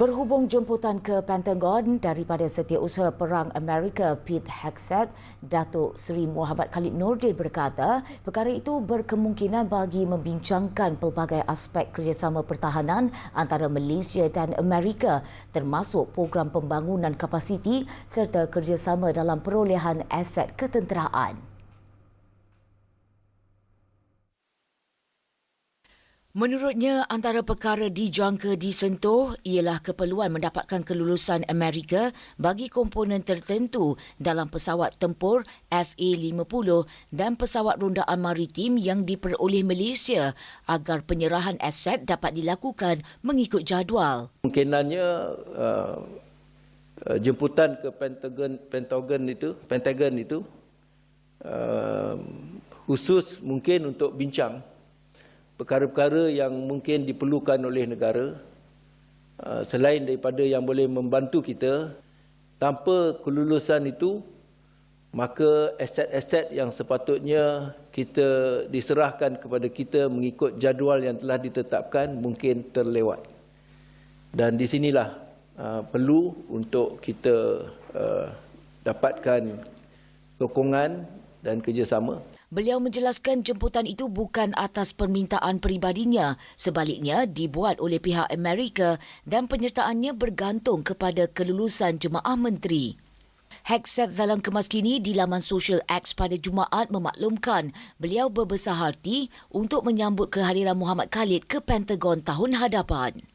Berhubung jemputan ke Pentagon daripada Setiausaha Perang Amerika Pete Hegseth, Datuk Seri Muhammad Khalid Nordin berkata, perkara itu berkemungkinan bagi membincangkan pelbagai aspek kerjasama pertahanan antara Malaysia dan Amerika termasuk program pembangunan kapasiti serta kerjasama dalam perolehan aset ketenteraan. Menurutnya, antara perkara dijangka disentuh ialah keperluan mendapatkan kelulusan Amerika bagi komponen tertentu dalam pesawat tempur FA-50 dan pesawat rondaan maritim yang diperoleh Malaysia agar penyerahan aset dapat dilakukan mengikut jadual. Kemungkinannya uh, uh, jemputan ke Pentagon, Pentagon itu, Pentagon itu uh, khusus mungkin untuk bincang perkara-perkara yang mungkin diperlukan oleh negara uh, selain daripada yang boleh membantu kita tanpa kelulusan itu maka aset-aset yang sepatutnya kita diserahkan kepada kita mengikut jadual yang telah ditetapkan mungkin terlewat. Dan di sinilah uh, perlu untuk kita uh, dapatkan sokongan dan kerjasama Beliau menjelaskan jemputan itu bukan atas permintaan peribadinya, sebaliknya dibuat oleh pihak Amerika dan penyertaannya bergantung kepada kelulusan jemaah menteri. Hegseth dalam kemas kini di laman Social X pada Jumaat memaklumkan beliau berbesar hati untuk menyambut kehadiran Muhammad Khalid ke Pentagon tahun hadapan.